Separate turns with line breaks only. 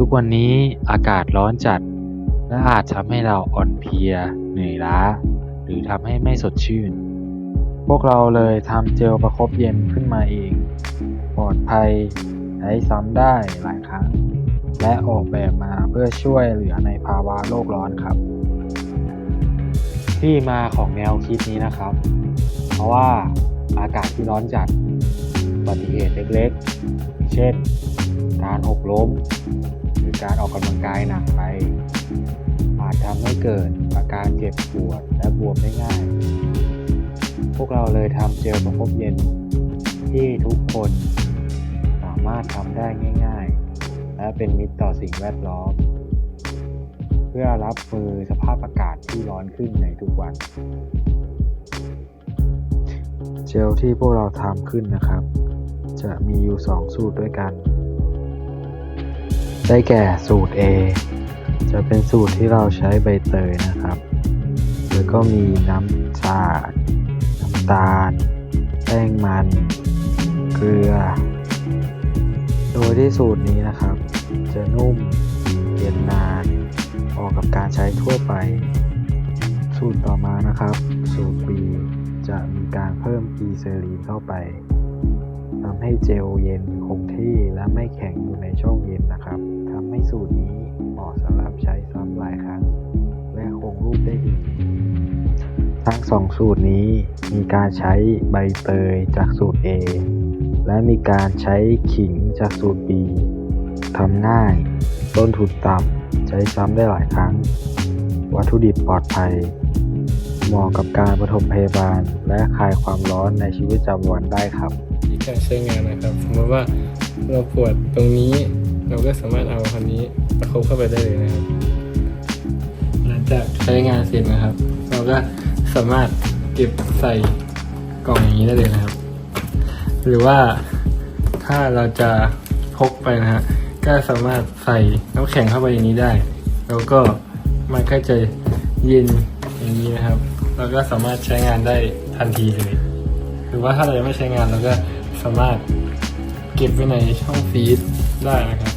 ทุกวันนี้อากาศร้อนจัด และอาจทำให้เราอ่อนเพลีย เหนื่อยล้า หรือทำให้ไม่สดชื่น พวกเราเลยทำเจลประคบเย็นขึ้นมาเอง ปลอดภัยใช้ซ้ำได้หลายครั้ง และออกแบบมาเพื่อช่วยเหลือในภาวะโลกร้อนครับ ที่มาของแนวคิดนี้นะครับ เพราะว่าอากาศที่ร้อนจัดอุบัติเหตุเล็กๆ เช่น การหกล้ม การออกกำลังกายหนักไป อาจทำให้เกิดอาการเจ็บปวดและบวมได้ง่าย พวกเราเลยทำเจลประคบเย็นที่ทุกคนสามารถทำได้ง่าย ๆ และเป็นมิตรต่อสิ่งแวดล้อม เพื่อรับมือสภาพอากาศที่ร้อนขึ้นในทุกวัน เจลที่พวกเราทำขึ้นนะครับ จะมีอยู่ 2 สูตรด้วยกัน ได้แก่สูตร A จะเป็นสูตรที่เราใช้ใบเตยนะครับ แล้วก็มีน้ำชา น้ำตาล แป้งมัน เกลือ โดยที่สูตรนี้นะครับ จะนุ่มเย็นนานเหมาะกับการใช้ทั่วไป สูตรต่อมานะครับ สูตร B จะมีการเพิ่มกีเซรีนเข้าไป ทำให้เจลเย็นคงที่และไม่แข็งอยู่ในช่องเย็นนะครับทำให้สูตรนี้เหมาะสำหรับใช้ซ้ำหลายครั้ง และคงรูปได้ดีทั้งสองสูตรนี้มีการใช้ใบเตยจากสูตร A และมีการใช้ขิงจากสูตร B ทำง่าย ต้นทุนต่ำ ใช้ซ้ำได้หลายครั้ง วัตถุดิบปลอดภัย เหมาะกับการปฐมพยาบาล และคลายความร้อนในชีวิตประจำวันได้ครับ
การใช้งานนะครับ สมมติว่าเราปวดตรงนี้ เราก็สามารถเอาคันนี้ประคบเข้าไปได้เลยนะครับ หลังจากใช้งานเสร็จนะครับ เราก็สามารถเก็บใส่กล่องอย่างนี้ได้เลยนะครับ หรือว่าถ้าเราจะพกไปนะฮะก็สามารถใส่น้ำแข็งเข้าไปอย่างนี้ได้ แล้วก็มันก็จะเย็นอย่างนี้นะครับเราก็สามารถใช้งานได้ทันทีเลย หรือว่าถ้าเรายังไม่ใช้งานเราก็ สามารถเก็บไว้ในช่องฟีดได้นะครับ